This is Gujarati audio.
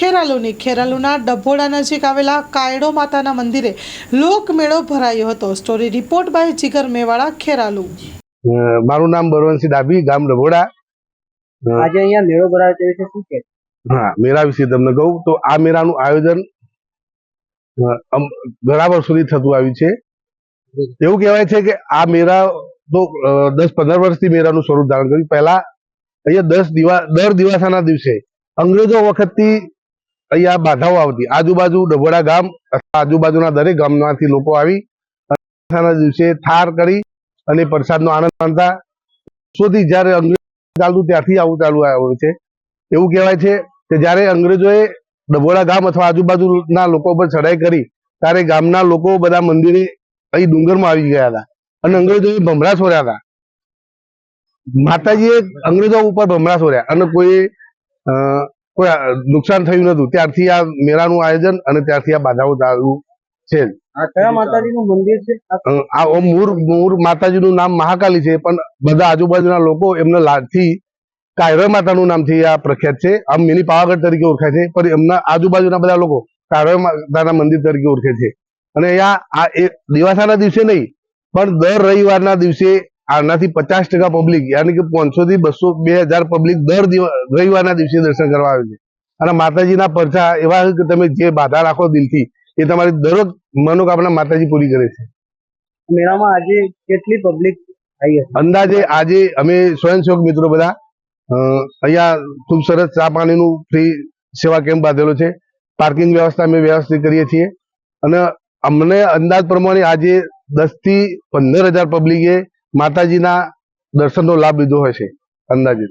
ખેરાલુની ખેરાલુના ડભોડા નજીક આવેલા કાયડો માતાના મંદિરે લોકમેળો ભરાયો હતો. Story report by Jigar Mewada Kheralu. મારું નામ બરવંશી ડાભી ગામ ડભોડા આજે અહીંયા મેળો ભરાયો તે વિશે શું કે? હા મેળા વિશે તમને કહું તો આ મેળાનું આયોજન ઘણા વર્ષોથી થતું આવ્યું છે. એવું કહેવાય છે કે આ મેળા તો દસ પંદર વર્ષથી મેળાનું સ્વરૂપ ધારણ કર્યું. પહેલા અહીંયા દસ દિવા દર દિવાસાના દિવસે અંગ્રેજો વખતથી અહીંયા બાધાઓ આવતી. આજુબાજુ ડભોડા ગામ અથવા આજુબાજુના દરેક ગામમાંથી લોકો આવી દિવસે થાર કરી અને પ્રસાદનો આનંદ માણતા. સુધી જ્યારે અંગ્રેજ ચાલતું ત્યાંથી આવું ચાલુ આવ્યું છે. એવું કહેવાય છે કે જ્યારે અંગ્રેજોએ ડભોડા ગામ અથવા આજુબાજુના લોકો પર ચડાઈ કરી ત્યારે ગામના લોકો બધા મંદિરે અહીં ડુંગરમાં આવી ગયા હતા અને અંગ્રેજોએ ભમરા છોડ્યા હતા. માતાજીએ અંગ્રેજો ઉપર ભમરા છોડ્યા અને કોઈ કોઈ નુકસાન થયું નતું. ત્યારથી આ મેળાનું આયોજન અને ત્યારથી આ બાધાઓ ચાલુ છે. કયા માતાજીનું મંદિર છે? આ ઓમ મૂળ મૂળ માતાજીનું નામ મહાકાલી છે પણ બધા આજુબાજુના લોકો એમના લાડથી કાયરો માતાનું નામથી આ પ્રખ્યાત છે. આમ મિની પાવાગઢ તરીકે ઓળખાય છે પણ એમના આજુબાજુના બધા લોકો કાયરો માતાના મંદિર તરીકે ઓળખે છે. અને અહીંયા આ એ દિવાસાના દિવસે નહીં પણ દર રવિવારના દિવસે આનાથી પચાસ ટકા પબ્લિક યાની કે પાંચસો થી બસો બે હજાર પબ્લિક દર દિવસ રવિવારના દિવસે દર્શન કરવા આવે છે. અને માતાજીના પરચા એવા કે તમે જે બાધા રાખો દિલથી એ તમારી દરરોજ મનોકામના માતાજી પૂરી કરે છે. મેળામાં આજે કેટલી પબ્લિક આવી અંદાજે આજે અમે સ્વયંસેવક મિત્રો બધા અહીંયા ખૂબ સરસ ચા પાણીનું ફ્રી સેવા કેમ્પ બાંધેલો છે. પાર્કિંગ વ્યવસ્થા અમે વ્યવસ્થિત કરીએ છીએ. અને અમને અંદાજ પ્રમાણે આજે દસથી પંદર હજાર પબ્લિકે માતાજીના દર્શનનો લાભ લીધો હશે અંદાજે